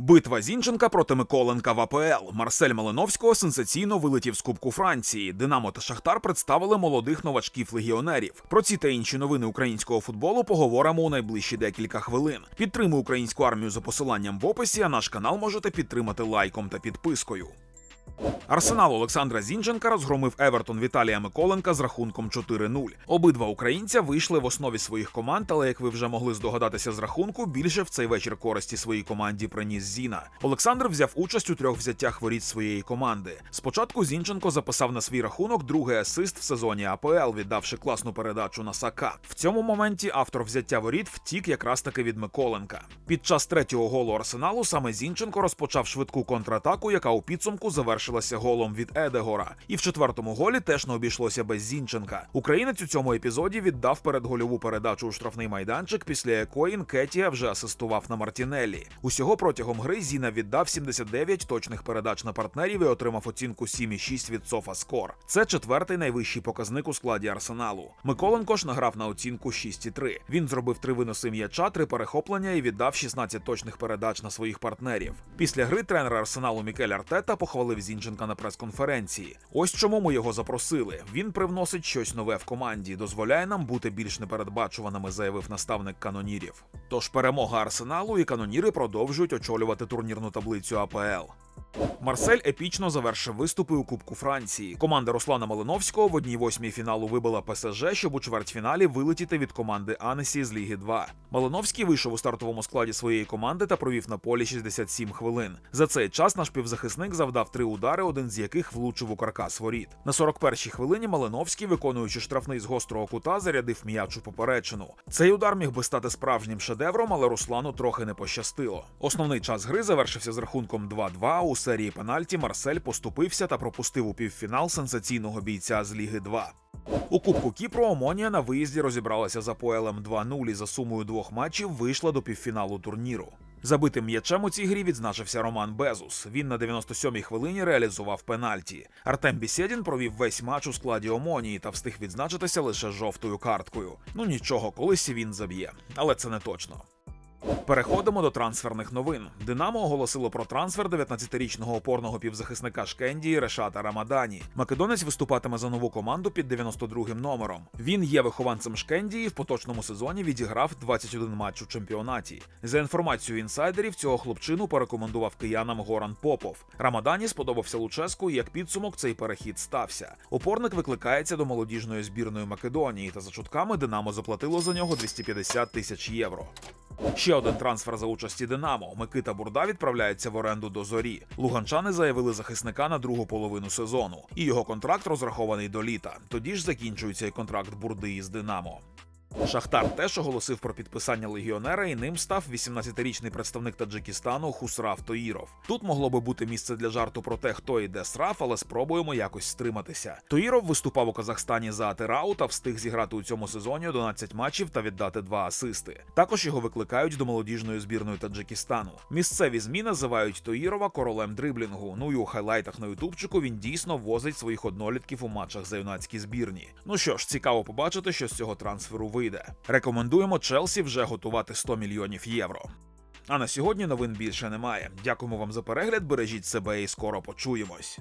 Битва Зінченка проти Миколенка в АПЛ. Марсель Малиновського сенсаційно вилетів з Кубку Франції. Динамо та Шахтар представили молодих новачків легіонерів. Про ці та інші новини українського футболу поговоримо у найближчі декілька хвилин. Підтримуй українську армію за посиланням в описі, а наш канал можете підтримати лайком та підпискою. Арсенал Олександра Зінченка розгромив Евертон Віталія Миколенка з рахунком 4-0. Обидва українця вийшли в основі своїх команд, але як ви вже могли здогадатися з рахунку, більше в цей вечір користі своїй команді приніс Зіна. Олександр взяв участь у трьох взяттях воріт своєї команди. Спочатку Зінченко записав на свій рахунок другий асист в сезоні АПЛ, віддавши класну передачу на Сака. В цьому моменті автор взяття воріт втік якраз таки від Миколенка. Під час третього голу Арсеналу саме Зінченко розпочав швидку контратаку, яка у підсумку завершилася голом від Едегора. І в четвертому голі теж не обійшлося без Зінченка. Українець у цьому епізоді віддав передгольову передачу у штрафний майданчик, після якої Нкетія вже асистував на Мартінеллі. Усього протягом гри Зіна віддав 79 точних передач на партнерів і отримав оцінку 7,6 від Софаскор. Це четвертий найвищий показник у складі арсеналу. Миколенко ж награв на оцінку 6,3. Він зробив три виноси м'яча, три перехоплення і віддав 16 точних передач на своїх партнерів. Після гри тренер арсеналу Мікель Артета похвалив Зінченка на прес-конференції. Ось чому ми його запросили. Він привносить щось нове в команді, дозволяє нам бути більш непередбачуваними, заявив наставник канонірів. Тож перемога арсеналу і каноніри продовжують очолювати турнірну таблицю АПЛ. Марсель епічно завершив виступи у Кубку Франції. Команда Руслана Малиновського в одній восьмій фіналу вибила ПСЖ, щоб у чвертьфіналі вилетіти від команди Анесі з Ліги 2. Малиновський вийшов у стартовому складі своєї команди та провів на полі 67 хвилин. За цей час наш півзахисник завдав три удари, один з яких влучив у каркас воріт. На 41-й хвилині Малиновський, виконуючи штрафний з гострого кута, зарядив м'яч у поперечину. Цей удар міг би стати справжнім шедевром, але Руслану трохи не пощастило. Основний час гри завершився з рахунком 2-2. У серії пенальті Марсель поступився та пропустив у півфінал сенсаційного бійця з Ліги 2. У Кубку Кіпру Омонія на виїзді розібралася за поелем 2-0 і за сумою двох матчів вийшла до півфіналу турніру. Забитим м'ячем у цій грі відзначився Роман Безус. Він на 97-й хвилині реалізував пенальті. Артем Бісєдін провів весь матч у складі Омонії та встиг відзначитися лише жовтою карткою. Ну нічого, колись він заб'є, але це не точно. Переходимо до трансферних новин. Динамо оголосило про трансфер 19-річного опорного півзахисника Шкендії Решата Рамадані. Македонець виступатиме за нову команду під 92-м номером. Він є вихованцем Шкендії. В поточному сезоні відіграв 21 матч у чемпіонаті. За інформацією інсайдерів, цього хлопчину порекомендував киянам Горан Попов. Рамадані сподобався Луческу, і як підсумок цей перехід стався. Опорник викликається до молодіжної збірної Македонії, та за чутками Динамо заплатило за нього 250 тисяч євро. Ще один трансфер за участі Динамо. Микита Бурда відправляється в оренду до зорі. Луганчани заявили захисника на другу половину сезону, і його контракт розрахований до літа. Тоді ж закінчується і контракт Бурди із Динамо. Шахтар теж оголосив про підписання легіонера, і ним став 18-річний представник Таджикистану Хусрав Тоїров. Тут могло би бути місце для жарту про те, хто йде сраф, але спробуємо якось стриматися. Тоїров виступав у Казахстані за Атерау та встиг зіграти у цьому сезоні 11 матчів та віддати два асисти. Також його викликають до молодіжної збірної Таджикистану. Місцеві змі називають Тоїрова королем дриблінгу. Ну і у хайлайтах на ютубчику він дійсно возить своїх однолітків у матчах за юнацькі збірні. Ну що ж, цікаво побачити, що з цього трансферу вийде. Рекомендуємо Челсі вже готувати 100 мільйонів євро. А на сьогодні новин більше немає. Дякуємо вам за перегляд. Бережіть себе і скоро почуємось.